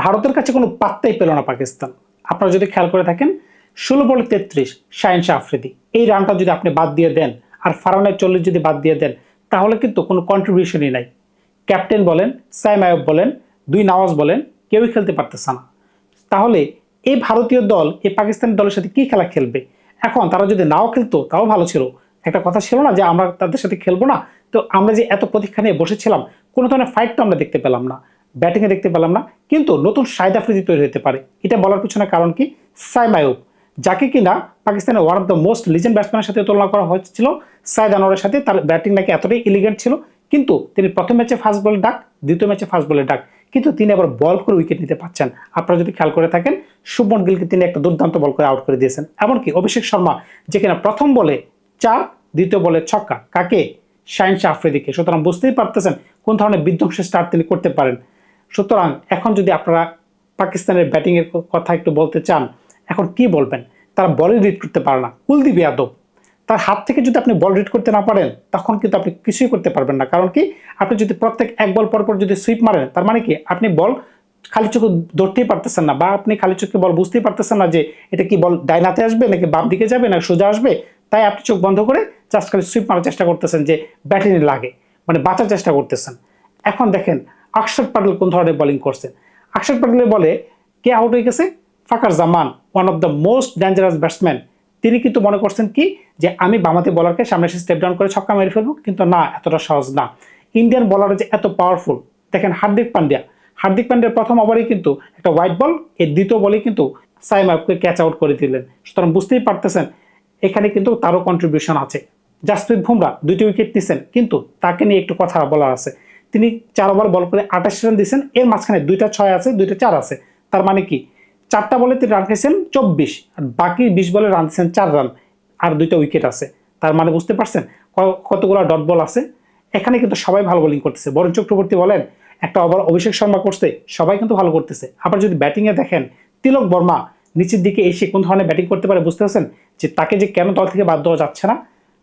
ভারতের কাছে কোনো পাত্তাই পেল না পাকিস্তান। আপনারা যদি খেয়াল করে থাকেন, ষোলো বলে তেত্রিশ, শাহিন শাহ আফ্রিদি। এই রানটা যদি আপনি বাদ দিয়ে দেন, আর ফারানের চল্লিশ যদি বাদ দিয়ে দেন, তাহলে কিন্তু কোনো কন্ট্রিবিউশনই নাই। ক্যাপ্টেন বলেন, সাইম আয়ব বলেন, দুই নওয়াজ বলেন, কেউই খেলতে পারতেছে না। তাহলে এই ভারতীয় দল এই পাকিস্তানি দলের সাথে কি খেলা খেলবে? এখন তারা যদি নাও খেলতো, তাও ভালো ছিল। একটা কথা ছিল না যে আমরা তাদের সাথে খেলব না? তো আমরা যে এত প্রতীক্ষা নিয়ে বসেছিলাম, কোনো ধরনের ফাইট তো আমরা দেখতে পেলাম না। ব্যাটিংয়ে দেখতে পেলাম না, কিন্তু নতুন সাইদ আফ্রিদি তৈরি হতে পারে। এটা বলার পিছনে কারণ কি? সাইম আয়ুব যাকে কিনা পাকিস্তানের one of the most legend ব্যাটসম্যানের সাথে তুলনা করা হয়েছিল, সাইদ আনোয়ারের সাথে। তার ব্যাটিং নাকি এতটাই এলিগেন্ট ছিল, কিন্তু তিনি প্রথম ম্যাচে ফার্স্ট বলে ডাক, দ্বিতীয় ম্যাচে ফার্স্ট বলে ডাক। কিন্তু তিনি আবার বল করে উইকেট নিতে পারছেন। আপনারা যদি খেয়াল করে থাকেন, শুভমন গিলকে তিনি একটা দুর্দান্ত বল করে আউট করে দিয়েছেন। এমনকি অভিষেক শর্মা যেখানে প্রথম বলে চার, দ্বিতীয় বলে ছক্কা। কাকে? শাহিন শাহ আফ্রিদিকে। সুতরাং বুঝতেই পারতেছেন কোন ধরনের বিধ্বংসের স্টার্ট তিনি করতে পারেন। সুতরাং এখন যদি আপনারা পাকিস্তানের ব্যাটিংয়ের কথা একটু বলতে চান, এখন কি বলবেন? তারা বলই রিড করতে পারে না। কুলদীপ যাদব, তার হাত থেকে যদি আপনি বল রিড করতে না পারেন, তখন কিন্তু আপনি কিছুই করতে পারবেন না। কারণ কি? আপনি যদি প্রত্যেক এক বল পর পর যদি সুইপ মারেন, তার মানে কি? আপনি বল খালি চোখে ধরতেই পারতেছেন না, বা আপনি খালি চোখে বল বুঝতেই পারতেছেন না যে এটা কি বল ডাইনাতে আসবে নাকি বাম দিকে যাবে না সোজা আসবে। তাই আপনি চোখ বন্ধ করে জাস্ট খালি সুইপ মারার চেষ্টা করতেছেন যে ব্যাটিংয়ে লাগে মানে বাঁচার চেষ্টা করতেছেন। এখন দেখেন অক্ষর পাটেল কোন ধরনের বোলিং করছেন অক্ষর পাটেলের বলে, কে আউট হয়ে গেছে? Fakhar Zaman one of the most dangerous batsman তিনি কিন্তু মনে করছেন কি? যে আমি বামাতে বলারকে সামনে এসে স্টেপ ডাউন করে ছক্কা মেরে ফেলব, কিন্তু না, এতটা সহজ না। ইন্ডিয়ান বলার যে এত পাওয়ারফুল দেখেন হার্দিক পান্ডিয়া। হার্দিক পান্ডিয়ার প্রথম ওভারেই কিন্তু একটা হোয়াইট বল এর দ্বিতীয় বলেই কিন্তু সাইম আইবকে ক্যাচ আউট করে দিলেন। সুতরাং বুঝতেই পারতেছেন, এখানে কিন্তু তারও কন্ট্রিবিউশন আছে। জাসপ্রীত বুমরা দুইটি উইকেট নিছেন, কিন্তু তাকে নিয়ে একটু কথা বলার আছে। তিনি চার ওভার বল করে আঠাশ রান দিয়েছেন। এর মাঝখানে দুইটা ছয় আছে, দুইটা চার আছে। তার মানে কি? চারটা বলে তিনি রান খেয়েছেন চব্বিশ, আর বাকি বিশ বলে রান দিয়েছেন চার রান আর দুইটা উইকেট আছে। তার মানে বুঝতে পারছেন? কতগুলো ডট বল আছে? এখানে কিন্তু সবাই ভালো বোলিং করতেছে। বরুণ চক্রবর্তী বলেন, একটা ওভার অভিষেক শর্মা করছে, সবাই কিন্তু ভালো করতেছে। আবার যদি ব্যাটিংয়ে দেখেন, তিলক বর্মা নিচের দিকে এসে কোন ধরনের ব্যাটিং করতে পারে বুঝতে পারছেন? যে তাকে যে কেন দল থেকে বাদ দেওয়া যাচ্ছে না?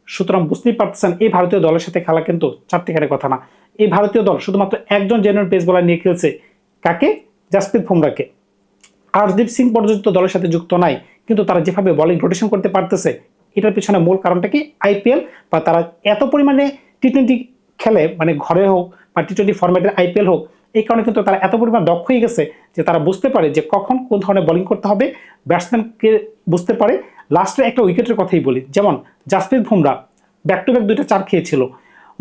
সুতরাং বুঝতেই পারতেছেন, এই ভারতীয় দলের সাথে খেলা কিন্তু চারটিখানে কথা না। এই ভারতীয় দল শুধুমাত্র একজন জেনুইন পেস বোলার নিয়ে খেলছে। কাকে? জাসপ্রীত বুমরাকে হরদীপ সিং পর্যন্ত দলের সাথে যুক্ত নাই, কিন্তু তারা যেভাবে বোলিং রোটেশন করতে পারতেছে, এটার পিছনে মূল কারণটা কি? আইপিএল বা তারা এত পরিমাণে টি টোয়েন্টি খেলে মানে ঘরে হোক বা টি টোয়েন্টি ফরম্যাটের আইপিএল হোক, এই কারণে কিন্তু তারা এত পরিমাণ দক্ষ হয়ে গেছে যে তারা বুঝতে পারে যে কখন কোন ধরনের বোলিং করতে হবে। ব্যাটসম্যানকে বুঝতে পারে। লাস্টে একটা উইকেটের কথাই বলি, যেমন Jasprit Bumrah back to back দুইটা চার খেয়েছিল।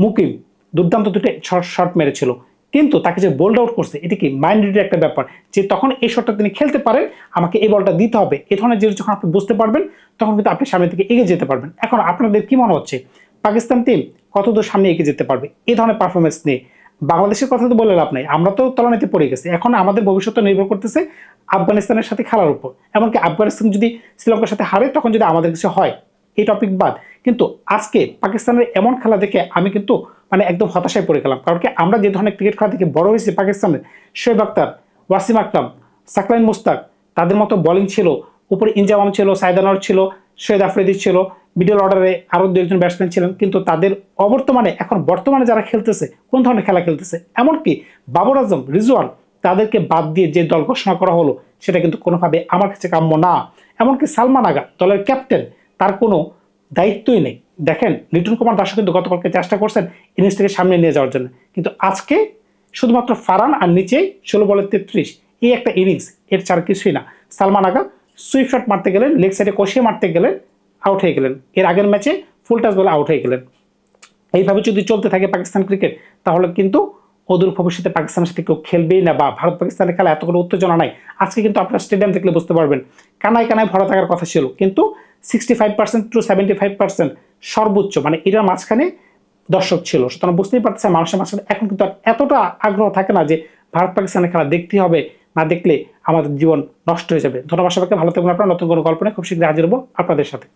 মুকিম দুর্দান্ত দুটো শর্ট মেরেছিল। কিন্তু তাকে যে বোল্ড আউট করছে, এটি কি মাইন্ড রিডের একটা ব্যাপার যে তখন এই শটটা তিনি খেলতে পারেন, আমাকে এই বলটা দিতে হবে। এ ধরনের জিনিস যখন আপনি বুঝতে পারবেন, তখন কিন্তু আপনি সামনে থেকে এগিয়ে যেতে পারবেন। এখন আপনাদের কি মনে হচ্ছে? পাকিস্তান টিম কতদূর সামনে এগিয়ে যেতে পারবে? এই ধরনের পারফরমেন্স নিয়ে। বাংলাদেশের কথা তো বলে লাভ নাই। আমরা তো তলানিতে পড়ে গেছি। এখন আমাদের ভবিষ্যৎ নির্ভর করতেছে আফগানিস্তানের সাথে খেলার উপর। এমনকি আফগানিস্তান যদি শ্রীলঙ্কার সাথে হারে, তখন যদি আমাদের কিছু হয়, এই টপিক বাদ। কিন্তু আজকে পাকিস্তানের এমন খেলা দেখে আমি কিন্তু মানে একদম হতাশায় পড়ে গেলাম। কারণ কি আমরা যে ধরনের ক্রিকেট খেলা থেকে বড় হয়েছি পাকিস্তানের, শোয়েব আক্তার ওয়াসিম আকরাম সাকলাইন মুস্তাক তাদের মতো বোলিং ছিল, উপরে ইনজামাম ছিল সাইদানর ছিল, সৈয়দ আফ্রিদি ছিল মিডল অর্ডারে আরও দু একজন ব্যাটসম্যান ছিলেন। কিন্তু তাদের অবর্তমানে, এখন বর্তমানে যারা খেলতেছে, কোন ধরনের খেলা খেলতেছে? এমনকি বাবর আজম, রিজওয়ান, তাদেরকে বাদ দিয়ে যে দল ঘোষণা করা হলো, সেটা কিন্তু কোনোভাবে আমার কাছে কাম্য না। এমনকি সালমান আগা দলের ক্যাপ্টেন তার কোনো দায়িত্বই নেই। দেখেন, লিটন কুমার দাসও কিন্তু গতকালকে চেষ্টা করছেন ইনিংসটাকে সামনে নিয়ে যাওয়ার জন্য। কিন্তু আজকে শুধুমাত্র ফারান আর নিচে ষোলো বলের তেত্রিশ। এই একটা ইনিংস এর চার কিছুই না। সালমান আগা সুইপ শট মারতে গেলেন লেগ সাইডে কষিয়ে মারতে গেলেন আউট হয়ে গেলেন। এর আগের ম্যাচে ফুল টাচ বলে আউট হয়ে গেলেন। এইভাবে যদি চলতে থাকে পাকিস্তান ক্রিকেট তাহলে কিন্তু অদূর ভবিষ্যতে পাকিস্তানের সাথে কেউ খেলবেই না বা ভারত পাকিস্তানের খেলা এত কোনো উত্তেজনা নাই, আজকে কিন্তু আপনার স্টেডিয়াম দেখলে বুঝতে পারবেন। কানায় কানায় ভরা থাকার কথা ছিল, কিন্তু sixty five percent to seventy five percent সর্বোচ্চ মানে এটার মাঝখানে দর্শক ছিল। সুতরাং বুঝতেই পারছে মানুষের মাঝখানে এখন কিন্তু এতটা আগ্রহ থাকে না যে ভারত পাকিস্তানের খেলা দেখতেই হবে, না দেখলে আমাদের জীবন নষ্ট হয়ে যাবে। ধন্যবাদ সবাইকে, ভালো থাকবেন আপনারা, নতুন কোনো গল্প নিয়ে খুব শীঘ্রই হাজির হব আপনাদের সাথে।